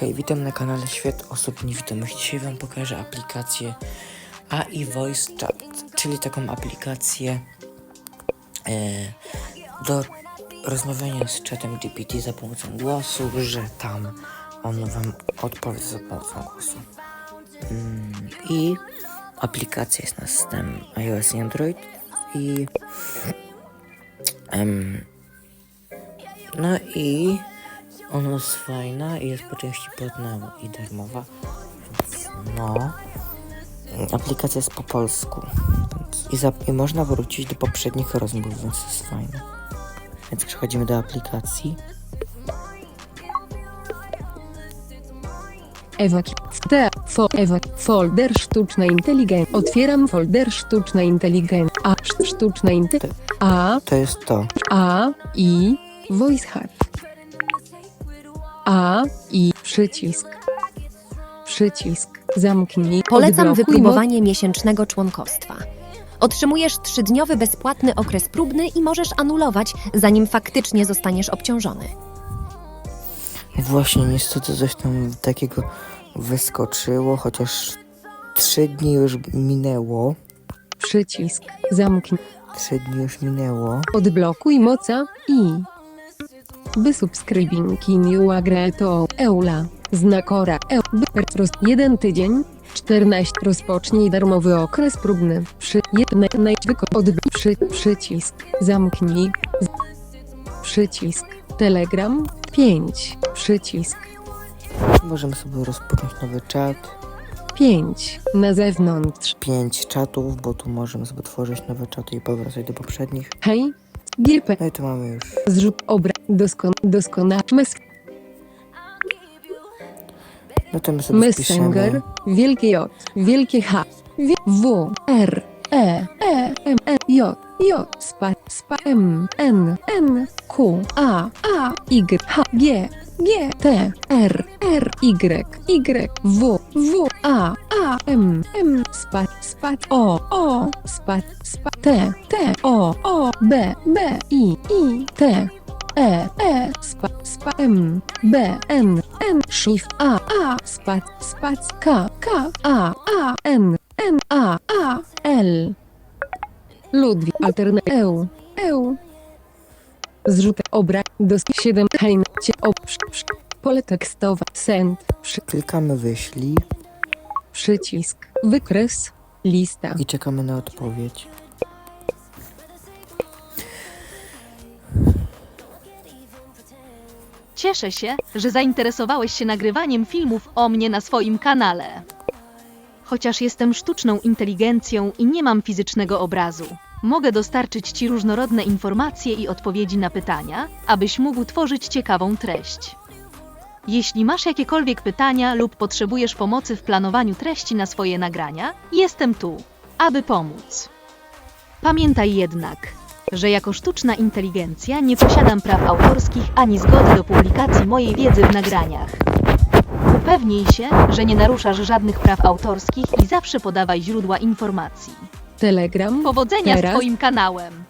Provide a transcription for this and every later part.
Hej, witam na kanale Świat Osób Niewidomych. Dzisiaj Wam pokażę aplikację AI Voice Chat, czyli taką aplikację e, do rozmawiania z czatem GPT za pomocą głosu, że tam on Wam odpowie za pomocą głosu. Mm, I aplikacja jest na system iOS i Android i em, no i ona jest fajna i jest po części płatna i darmowa. Więc no. Aplikacja jest po polsku. I, za, I można wrócić do poprzednich rozmów, więc jest fajne. Więc przechodzimy do aplikacji. Ewa T. Fo, folder sztuczna inteligencja. Otwieram folder sztuczna inteligencja. A. sz- Sztuczna inteligencja. A. To jest to. A. I. Voice Hack. A. I. Przycisk. Przycisk. Zamknij. Polecam Odblokuj wypróbowanie miesięcznego członkostwa. Otrzymujesz trzydniowy bezpłatny okres próbny i możesz anulować, zanim faktycznie zostaniesz obciążony. Właśnie niestety coś tam takiego wyskoczyło, chociaż trzy dni już minęło. Przycisk. Zamknij. Trzy dni już minęło. Odblokuj moca i. By subskrybing in you agree to Eula. Znakora. By roz, jeden tydzień. 14. Rozpocznij darmowy okres próbny. Przy jednej najwyko przy, przycisk. Zamknij. Z, przycisk. Telegram. 5. Przycisk. Możemy sobie rozpocząć nowy czat. 5. Na zewnątrz. Pięć czatów, bo tu możemy sobie tworzyć nowe czaty i powracać do poprzednich. Hej. GP. No i tu mamy już Zrzut obra. Doskon, doskonale. Mes, No to my sobie Messenger, wpiszemy. wielkie J, wielkie H, wie- W, R, E, E, M, E, J, J, spa, spa, M, N, N, Q, A, A, Y, H, G, G, T, R, R, Y, Y, W, W, A, A, M, M, spa, spa, O, O, spa, spa, T, T, O, O, B, B, I, I, T, E, E, spa, spa, M, B, N, N, Shift, A, A, spac, spac, K, K, A, A, N, N, A, A, L. Ludwik, alterne, EU, EU. Zrzutek obra, do 7, hejn, cie, psz, psz, pole tekstowe, send, przy, Klikamy wyślij przycisk, wykres, lista. i czekamy na odpowiedź. Cieszę się, że zainteresowałeś się nagrywaniem filmów o mnie na swoim kanale. Chociaż jestem sztuczną inteligencją i nie mam fizycznego obrazu, mogę dostarczyć Ci różnorodne informacje i odpowiedzi na pytania, abyś mógł tworzyć ciekawą treść. Jeśli masz jakiekolwiek pytania lub potrzebujesz pomocy w planowaniu treści na swoje nagrania, jestem tu, aby pomóc. Pamiętaj jednak, że jako sztuczna inteligencja nie posiadam praw autorskich ani zgody do publikacji mojej wiedzy w nagraniach. Upewnij się, że nie naruszasz żadnych praw autorskich i zawsze podawaj źródła informacji. Telegram, Powodzenia Teraz? z Twoim kanałem!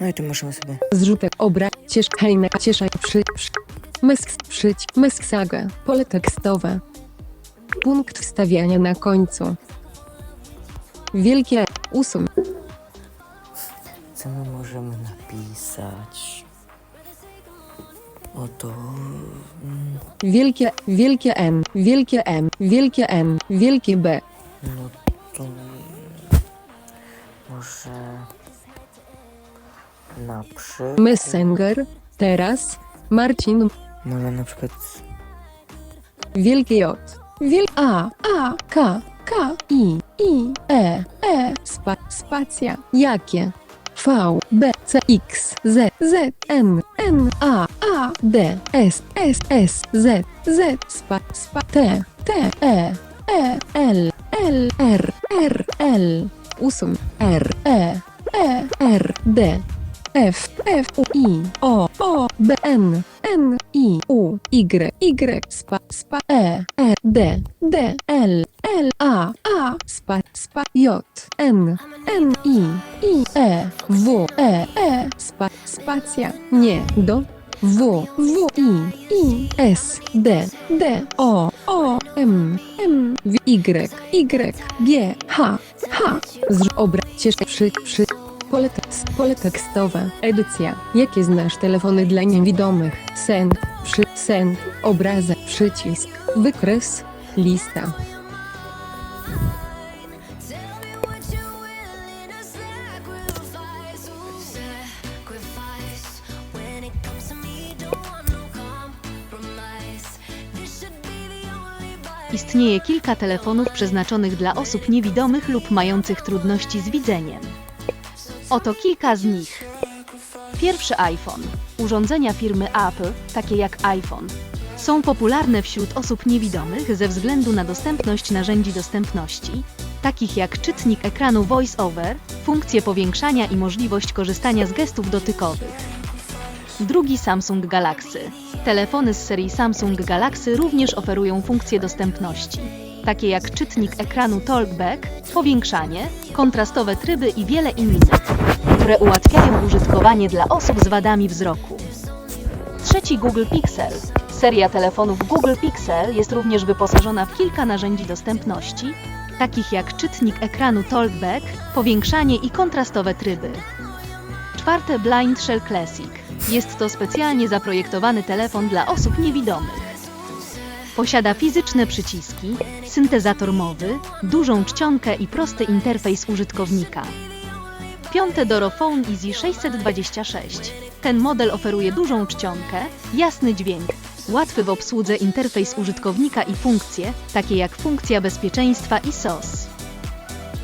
No i tu możemy sobie. Zrzutek obra, ciesz, hejna, cieszaj, przy, przy, mesk, przyć, mesk saga, pole tekstowe. Punkt wstawiania na końcu. Wielkie, usum, Co my możemy napisać? Oto. mm, wielkie, wielkie N, wielkie M, wielkie N, wielkie B. No to. Może. Na przykład. Messenger, teraz, Marcin, Może na przykład. wielkie J, wiel, A, A, K, K, I, I, E, E, spa, spacja, jakie? V, B, C, X, Z, Z, N, N, A, A, D, S, S, S, Z, Z, spa, spa, T, T, E, E, L, L, R, R, L, usum, R, E, E, R, D, F, F, U, I, O, O, B, N, Y, Y, spa, spa, E, E, D, D, L, L, A, A, spa, spa, J, N, N, I, I, E, W, E, E, spa, spacja, nie, do, W, W, I, I, S, D, D, O, O, M, M, W, Y, Y, G, H, H. Z obra, ciesz, przy, przy. Pole, tekst, pole tekstowe. Edycja. Jakie znasz telefony dla niewidomych? Sen, przy, sen, przycisk, wykres, lista. Istnieje kilka telefonów przeznaczonych dla osób niewidomych lub mających trudności z widzeniem. Oto kilka z nich. Pierwszy iPhone. Urządzenia firmy Apple, takie jak iPhone, są popularne wśród osób niewidomych ze względu na dostępność narzędzi dostępności, takich jak czytnik ekranu VoiceOver, funkcje powiększania i możliwość korzystania z gestów dotykowych. Drugi Samsung Galaxy. Telefony z serii Samsung Galaxy również oferują funkcje dostępności, takie jak czytnik ekranu Talkback, powiększanie, kontrastowe tryby i wiele innych, które ułatwiają użytkowanie dla osób z wadami wzroku. Trzeci Google Pixel. Seria telefonów Google Pixel jest również wyposażona w kilka narzędzi dostępności, takich jak czytnik ekranu Talkback, powiększanie i kontrastowe tryby. Czwarte Blind Shell Classic. Jest to specjalnie zaprojektowany telefon dla osób niewidomych. Posiada fizyczne przyciski, syntezator mowy, dużą czcionkę i prosty interfejs użytkownika. Piąte Dorophone Easy 626. Ten model oferuje dużą czcionkę, jasny dźwięk, łatwy w obsłudze interfejs użytkownika i funkcje, takie jak funkcja bezpieczeństwa i SOS.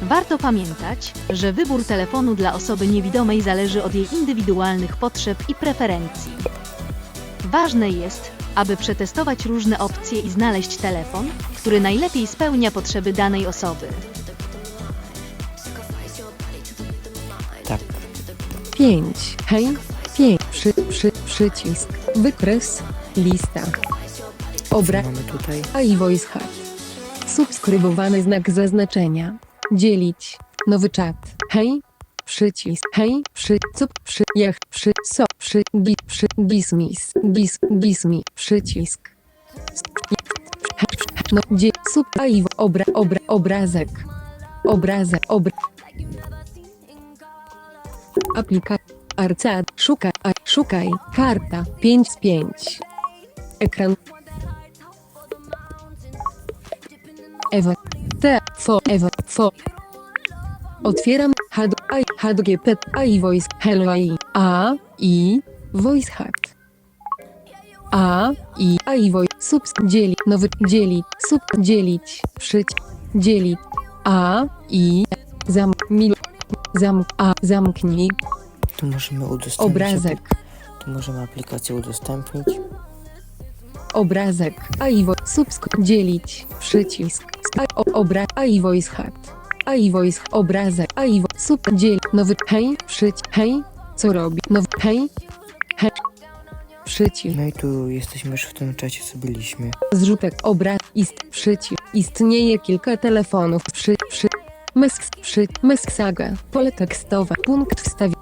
Warto pamiętać, że wybór telefonu dla osoby niewidomej zależy od jej indywidualnych potrzeb i preferencji. Ważne jest, aby przetestować różne opcje i znaleźć telefon, który najlepiej spełnia potrzeby danej osoby. Tak. 5. Hej, 5. Przy, przy, przycisk, wykres, lista. Obraz. mamy tutaj? A i voice chat. Subskrybowany znak zaznaczenia. Dzielić. Nowy czat. Hej. Przycisk. Hej. Przy. Co. Przy. Jak. Przy. So. Przy. Di. Przy. Dismiss. Dis. Dismi. Przycisk. No. Dzie. Sub. A i obra. Obra. Obrazek. Obrazek. Obra. Aplikacja. Arcad. Szukaj. A, szukaj. Karta. 5 z 5. Ekran. Ewa. T. Fo. Ewa. Fo. Otwieram had, I, HGP, I voice, hello I, A, I, voice hat. A, I, I voice, subs, dzieli, nowy, dzieli, sub, dzielić, przyć, dzielić, A, I, zam, mil, zam, A, zamknij, Tu możemy udostępnić. obrazek, Tu możemy aplikację udostępnić. obrazek, I voice, subsk, dzielić, przycisk, a, o, obra, I voice hat. I voice, obrazek, I voice, sub, dziel, nowy, hej, przyć, hej, co robi, nowy, hej, hej, przycisk, No i tu jesteśmy już w tym czacie, co byliśmy. zrzutek, obraz, ist, przycisk, istnieje kilka telefonów, przy, przy, mesk, przy, mesk saga, pole tekstowe, punkt wstawienia.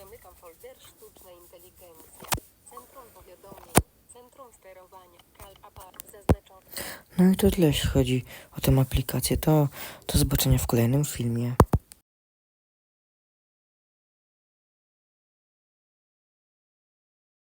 zamykam folder sztuczna inteligencja. Centrum powiadomień. Centrum sterowania. Kal apart zaznaczony. No i to tyle, jeśli chodzi o tę aplikację. To do zobaczenia w kolejnym filmie.